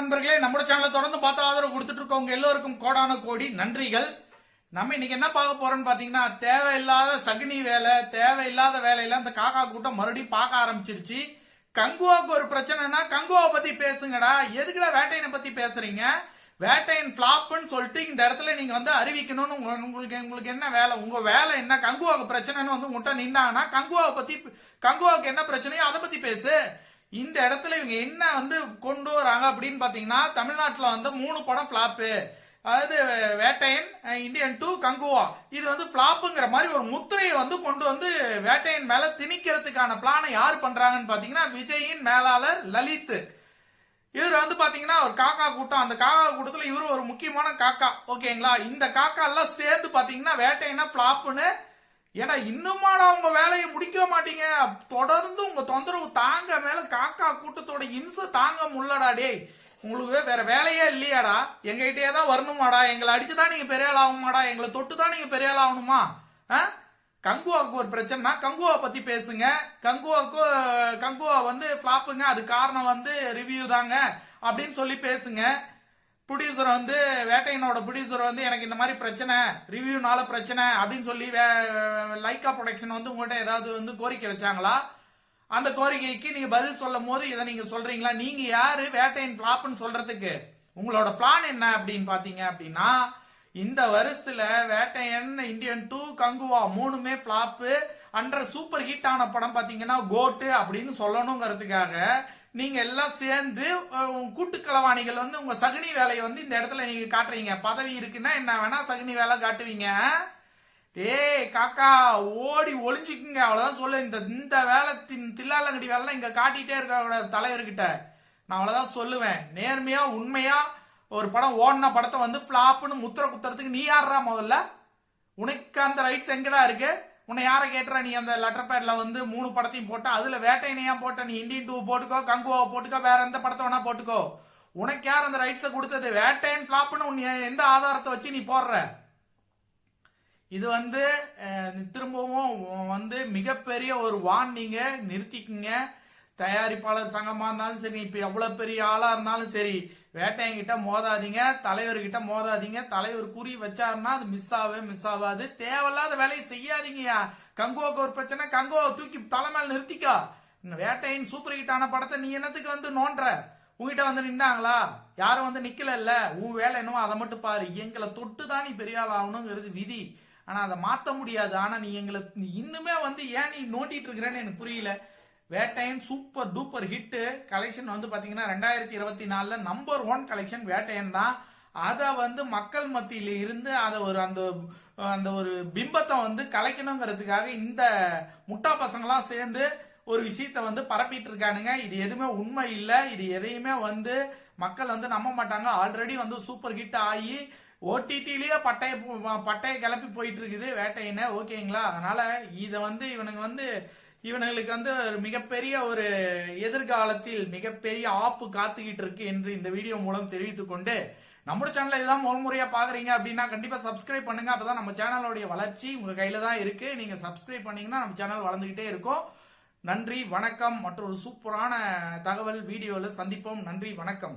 நண்பர்களே நம்ம சேனலை தொடர்ந்து பார்த்து ஆதரவு கொடுத்துட்டு இருக்கவங்க எல்லோருக்கும் கோடான கோடி நன்றிகள். நம்ம இன்னைக்கு என்ன பார்க்க போறோம்னு பாத்தீங்கன்னா தேவையில்லாத சகுனி வேலை தேவையில்லாத வேலையெல்லாம் இந்த காக்கா கூட்டம் மறுபடியும் பார்க்க ஆரம்பிச்சிருச்சு. கங்குவாவுக்கு ஒரு பிரச்சனைனா கங்குவாவை பத்தி பேசுங்கடா. எதுக்குடா வேட்டையனை பத்தி பேசுறீங்க? வேட்டையன் ஃபிளாப்னு சொல்லிட்டு இந்த இடத்துல நீங்க வந்து அறிவிக்கணும்னு உங்களுக்கு உங்களுக்கு என்ன வேலை? உங்க வேலை என்ன? கங்குவாவுக்கு பிரச்சனைன்னு வந்து உங்கள்கிட்ட நின்னாங்கன்னா கங்குவாவை பத்தி கங்குவாவுக்கு என்ன பிரச்சனையோ அதை பத்தி பேசு. இந்த இடத்துல இவங்க என்ன வந்து கொண்டு வராங்க அப்படின்னு பாத்தீங்கன்னா தமிழ்நாட்டில் வந்து மூணு படம் ஃபிளாப்பு அதாவது வேட்டையன் இந்தியன் டூ கங்குவா. இது வந்து ஃபிளாப்புங்கிற மாதிரி ஒரு முத்திரையை வந்து கொண்டு வந்து வேட்டையன் மேல திணிக்கிறதுக்கான பிளானை யார் பண்றாங்கன்னு பாத்தீங்கன்னா விஜயின் மேலாளர் லலித். இவர் வந்து பாத்தீங்கன்னா ஒரு காக்கா கூட்டம். அந்த காக்கா கூட்டத்துல இவரும் ஒரு முக்கியமான காக்கா. ஓகேங்களா? இந்த காக்கா எல்லாம் சேர்ந்து பாத்தீங்கன்னா வேட்டையனா ஃபிளாப்னு ஏன்னா இன்னுமாடா உங்க வேலையை முடிக்க மாட்டீங்க? தொடர்ந்து உங்க தொந்தரவு தாங்க மேல காக்கா கூட்டத்தோட இம்சை தாங்க முள்ளடா டேய். உங்களுக்கு வேற வேலையே இல்லையாடா? எங்ககிட்டயே தான் வரணுமாடா? எங்களை அடிச்சுதான் நீங்க பெரிய ஆள் ஆகணுமாடா எங்களை தொட்டு தான் நீங்க பெரிய ஆள் ஆகணுமா? ஆ? கங்குவாவுக்கு ஒரு பிரச்சனைனா கங்குவா பத்தி பேசுங்க. கங்குவாவுக்கு கங்குவா வந்து ஃபிளாப்புங்க அது காரணம் வந்து ரிவ்யூ தாங்க. அப்படின்னு சொல்லி பேசுங்க. ப்ரொடியூசர் வந்து வேட்டையனோட ப்ரொடியூசர் வந்து எனக்கு இந்த மாதிரி பிரச்சனை ரிவ்யூனால பிரச்சனை அப்படின்னு சொல்லி வே- லைக்கா ப்ரொடக்ஷன் வந்து உங்கள்கிட்ட ஏதாவது வந்து கோரிக்கை வச்சாங்களா? அந்த கோரிக்கைக்கு நீங்க பதில் சொல்லும் போது இதை நீங்க சொல்றீங்களா? நீங்க யாரு? வேட்டையன் பிளாப்னு சொல்றதுக்கு. உங்களோட பிளான் என்ன அப்படின்னு பாத்தீங்க அப்படின்னா இந்த வருஷத்துல வேட்டையன் இந்தியன் டூ கங்குவா மூணுமே பிளாப்பு அன்ற சூப்பர் ஹிட் ஆன படம் பாத்தீங்கன்னா கோட்டு அப்படின்னு சொல்லணுங்கிறதுக்காக நீங்க எல்லாம் சேர்ந்து கூட்டு களவாணிகள் வந்து உங்க சகுனி வேலையை வந்து இந்த இடத்துல நீங்க காட்டுறீங்க. பதவி இருக்குன்னா என்ன வேணா சகுனி வேலை காட்டுவீங்க. டேய் காக்கா ஓடி ஒளிஞ்சுக்குங்க. அவ்வளவுதான் சொல்லு. இந்த இந்த வேலை தின்- தில்லாலங்கடி வேலை இங்க காட்டிட்டே இருக்க தலைவர்கிட்ட. நான் அவ்வளவுதான் சொல்லுவேன். நேர்மையா உண்மையா ஒரு படம் ஓடின படத்தை வந்து ஃபிளாப்னு முத்திர குத்துறதுக்கு நீ யாரா முதல்ல? உனக்கு அந்த ரைட்ஸ் எங்கடா இருக்கு? உன்னை யாரை கேட்டுற? நீ அந்த லெட்டர் பேட்ல வந்து மூணு படத்தையும் போட்ட அதுல வேட்டையினையா போட்ட நீ இந்தியன் டூ போட்டுக்கோ கங்குவா போட்டுக்கோ வேற எந்த படத்தை வேணா போட்டுக்கோ. உனக்கு யார் அந்த ரைட்ஸை கொடுத்தது? வேட்டையன் ஃபிளாப்னு உன் எந்த ஆதாரத்தை வச்சு நீ போடுற? இது வந்து திரும்பவும் வந்து மிகப்பெரிய ஒரு வார்னிங்க நிறுத்திக்குங்க. தயாரிப்பாளர் சங்கமா இருந்தாலும் சரி இப்ப எவ்வளவு பெரிய ஆளா இருந்தாலும் சரி வேட்டையங்கிட்ட மோதாதீங்க தலைவர்கிட்ட மோதாதீங்க தலைவர் குறி வச்சாருன்னா அது மிஸ் ஆகவே மிஸ் ஆகாது தேவையில்லாத வேலையை செய்யாதீங்கயா கங்கோவுக்கு ஒரு பிரச்சனை கங்குவாவை தூக்கி தலைமையில் நிறுத்திக்கோ. இந்த வேட்டையின் சூப்பர் ஹிட்டான படத்தை நீ என்னத்துக்கு வந்து நோண்டுற? உங்ககிட்ட வந்து நின்னாங்களா? யாரும் வந்து நிக்கல இல்ல. உன் வேலை என்னவோ அதை மட்டும் பாரு. எங்களை தொட்டு தான் நீ பெரிய ஆள் ஆகணுங்கிறது விதி. ஆனா அதை மாத்த முடியாது. ஆனா நீ எங்களை இன்னுமே வந்து ஏன் நீ நோண்டிட்டு இருக்கிறேன்னு எனக்கு புரியல. Vettaiyan super duper hit collection வந்து பார்த்தீங்கன்னா ரெண்டாயிரத்தி இருபத்தி நாலில் நம்பர் ஒன் கலெக்ஷன் வேட்டையன் தான். அதை வந்து மக்கள் மத்தியில் இருந்து அதை ஒரு அந்த அந்த ஒரு பிம்பத்தை வந்து கலைக்கணுங்கிறதுக்காக இந்த முட்டா பசங்களாம் சேர்ந்து ஒரு விஷயத்த வந்து பரப்பிட்டு இருக்கானுங்க இது எதுவுமே உண்மை இல்லை. இது எதையுமே வந்து மக்கள் வந்து நம்ப மாட்டாங்க. ஆல்ரெடி வந்து சூப்பர் ஹிட் ஆகி ஓடிடிலேயே பட்டைய பட்டையை கிளப்பி போயிட்டு இருக்குது வேட்டையின ஓகேங்களா அதனால இதை வந்து இவனுங்க வந்து இவனுங்களுக்கு வந்து ஒரு மிகப்பெரிய ஒரு எதிர்காலத்தில் மிகப்பெரிய ஆப்பு காத்துக்கிட்டு இருக்கு என்று இந்த வீடியோ மூலம் தெரிவித்துக் கொண்டு நம்ம சேனலை இதான் முதல் முறையா பாக்குறீங்க அப்படின்னா கண்டிப்பா சப்ஸ்கிரைப் பண்ணுங்க. அப்பதான் நம்ம சேனலோடைய வளர்ச்சி உங்க கையில தான் இருக்கு. நீங்க சப்ஸ்கிரைப் பண்ணீங்கன்னா நம்ம சேனல் வளர்ந்துகிட்டே இருக்கும். நன்றி வணக்கம். மற்றொரு சூப்பரான தகவல் வீடியோவில் சந்திப்போம். நன்றி வணக்கம்.